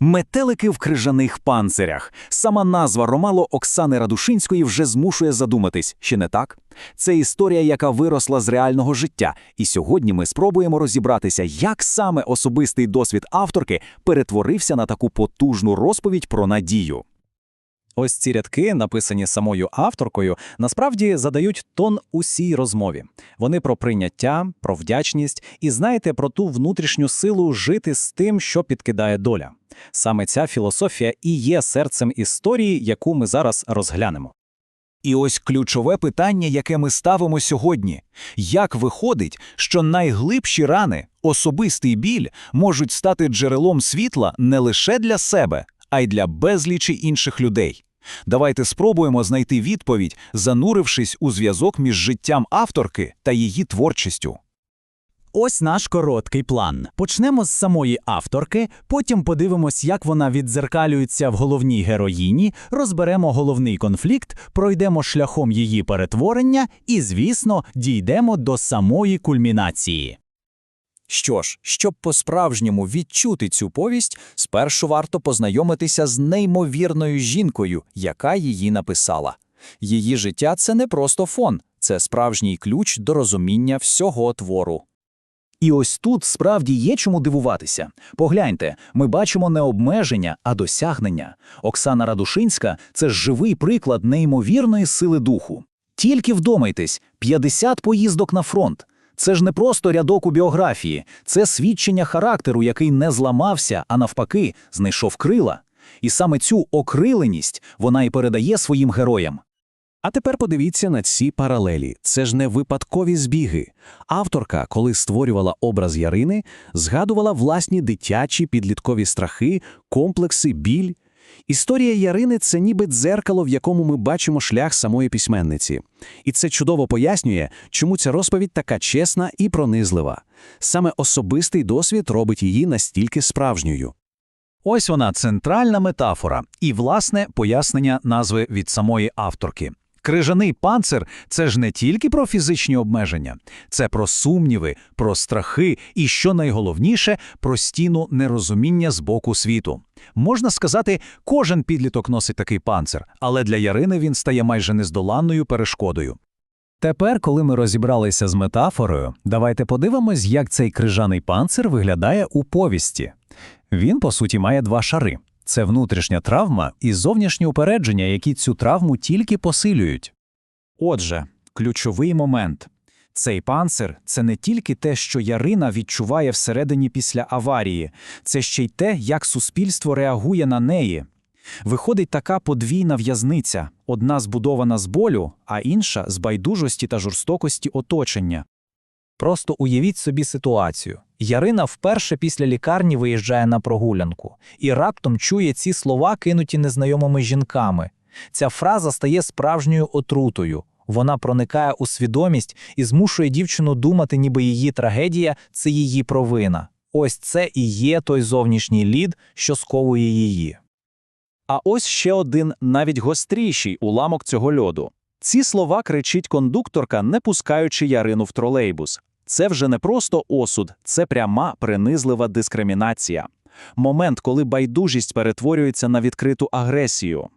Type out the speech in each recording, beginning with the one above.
Метелики в крижаних панцирях. Сама назва ромалу Оксани Радушинської вже змушує задуматись, чи не так? Це історія, яка виросла з реального життя, і сьогодні ми спробуємо розібратися, як саме особистий досвід авторки перетворився на таку потужну розповідь про надію. Ось ці рядки, написані самою авторкою, насправді задають тон усій розмові. Вони про прийняття, про вдячність і знаєте про ту внутрішню силу жити з тим, що підкидає доля. Саме ця філософія і є серцем історії, яку ми зараз розглянемо. І ось ключове питання, яке ми ставимо сьогодні: як виходить, що найглибші рани, особистий біль, можуть стати джерелом світла не лише для себе, а й для безлічі інших людей? Давайте спробуємо знайти відповідь, занурившись у зв'язок між життям авторки та її творчістю. Ось наш короткий план. Почнемо з самої авторки, потім подивимось, як вона віддзеркалюється в головній героїні, розберемо головний конфлікт, пройдемо шляхом її перетворення і, звісно, дійдемо до самої кульмінації. Що ж, щоб по-справжньому відчути цю повість, спершу варто познайомитися з неймовірною жінкою, яка її написала. Її життя це не просто фон, це справжній ключ до розуміння всього твору. І ось тут справді є чому дивуватися. Погляньте, ми бачимо не обмеження, а досягнення. Оксана Радушинська це живий приклад неймовірної сили духу. Тільки вдумайтесь, 50 поїздок на фронт. Це ж не просто рядок у біографії, це свідчення характеру, який не зламався, а навпаки, знайшов крила. І саме цю окриленість вона і передає своїм героям. А тепер подивіться на ці паралелі. Це ж не випадкові збіги. Авторка, коли створювала образ Ярини, згадувала власні дитячі підліткові страхи, комплекси, біль. Історія Ярини це ніби дзеркало, в якому ми бачимо шлях самої письменниці. І це чудово пояснює, чому ця розповідь така чесна і пронизлива. Саме особистий досвід робить її настільки справжньою. Ось вона центральна метафора і, власне, пояснення назви від самої авторки. Крижаний панцир це ж не тільки про фізичні обмеження, це про сумніви, про страхи і, що найголовніше, про стіну нерозуміння з боку світу. Можна сказати, кожен підліток носить такий панцир, але для Ярини він стає майже нездоланною перешкодою. Тепер, коли ми розібралися з метафорою, давайте подивимось, як цей крижаний панцир виглядає у повісті. Він, по суті, має два шари. Це внутрішня травма і зовнішнє упередження, які цю травму тільки посилюють. Отже, ключовий момент. Цей панцир це не тільки те, що Ярина відчуває всередині після аварії, це ще й те, як суспільство реагує на неї. Виходить така подвійна в'язниця: одна збудована з болю, а інша з байдужості та жорстокості оточення. Просто уявіть собі ситуацію. Ярина вперше після лікарні виїжджає на прогулянку і раптом чує ці слова, кинуті незнайомими жінками. Ця фраза стає справжньою отрутою. Вона проникає у свідомість і змушує дівчину думати, ніби її трагедія це її провина. Ось це і є той зовнішній лід, що сковує її. А ось ще один навіть гостріший уламок цього льоду. Ці слова кричить кондукторка, не пускаючи Ярину в тролейбус. Це вже не просто осуд, це пряма принизлива дискримінація. Момент, коли байдужість перетворюється на відкриту агресію.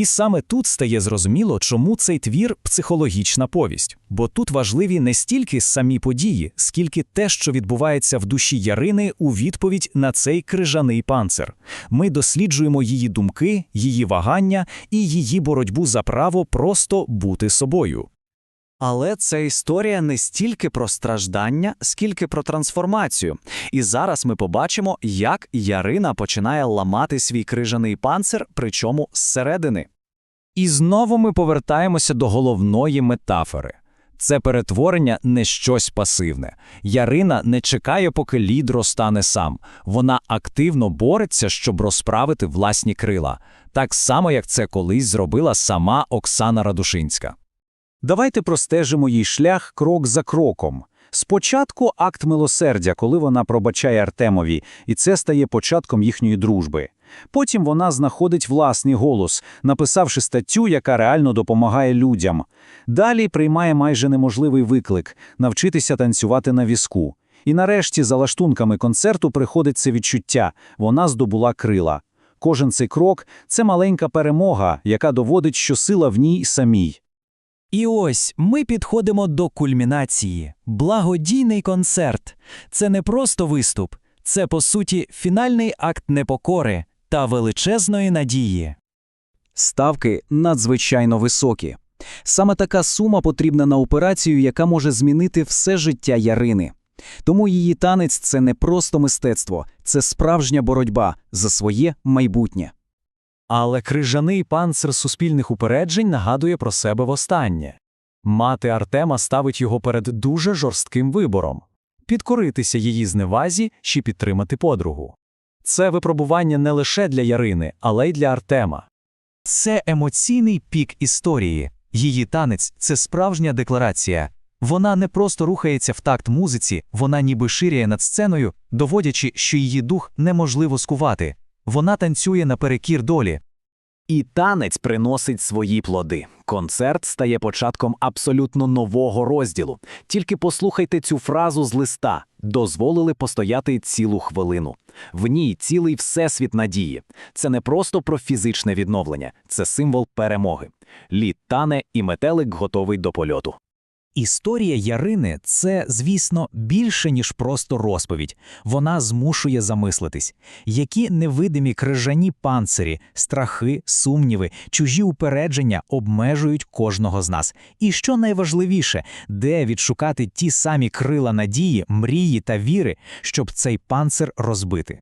І саме тут стає зрозуміло, чому цей твір психологічна повість, бо тут важливі не стільки самі події, скільки те, що відбувається в душі Ярини у відповідь на цей крижаний панцир. Ми досліджуємо її думки, її вагання і її боротьбу за право просто бути собою. Але це історія не стільки про страждання, скільки про трансформацію. І зараз ми побачимо, як Ярина починає ламати свій крижаний панцир, причому зсередини. І знову ми повертаємося до головної метафори. Це перетворення не щось пасивне. Ярина не чекає, поки лід розтане сам. Вона активно бореться, щоб розправити власні крила, так само, як це колись зробила сама Оксана Радушинська. Давайте простежимо їй шлях крок за кроком. Спочатку акт милосердя, коли вона пробачає Артемові, і це стає початком їхньої дружби. Потім вона знаходить власний голос, написавши статтю, яка реально допомагає людям. Далі приймає майже неможливий виклик навчитися танцювати на візку. І нарешті за лаштунками концерту приходить це відчуття – вона здобула крила. Кожен цей крок – це маленька перемога, яка доводить, що сила в ній самій. І ось ми підходимо до кульмінації. Благодійний концерт. Це не просто виступ, це, по суті, фінальний акт непокори та величезної надії. Ставки надзвичайно високі. Саме така сума потрібна на операцію, яка може змінити все життя Ярини. Тому її танець – це не просто мистецтво, це справжня боротьба за своє майбутнє. Але крижаний панцир суспільних упереджень нагадує про себе востаннє. Мати Артема ставить його перед дуже жорстким вибором – підкоритися її зневазі чи підтримати подругу. Це випробування не лише для Ярини, але й для Артема. Це емоційний пік історії. Її танець це справжня декларація. Вона не просто рухається в такт музиці, вона ніби ширяє над сценою, доводячи, що її дух неможливо скувати. Вона танцює наперекір долі. І танець приносить свої плоди. Концерт стає початком абсолютно нового розділу. Тільки послухайте цю фразу з листа дозволили постояти цілу хвилину. В ній цілий всесвіт надії. Це не просто про фізичне відновлення, це символ перемоги. Лід тане і метелик готовий до польоту. Історія Ярини це, звісно, більше, ніж просто розповідь. Вона змушує замислитись, які невидимі крижані панцирі, страхи, сумніви, чужі упередження обмежують кожного з нас. І що найважливіше, де відшукати ті самі крила надії, мрії та віри, щоб цей панцир розбити.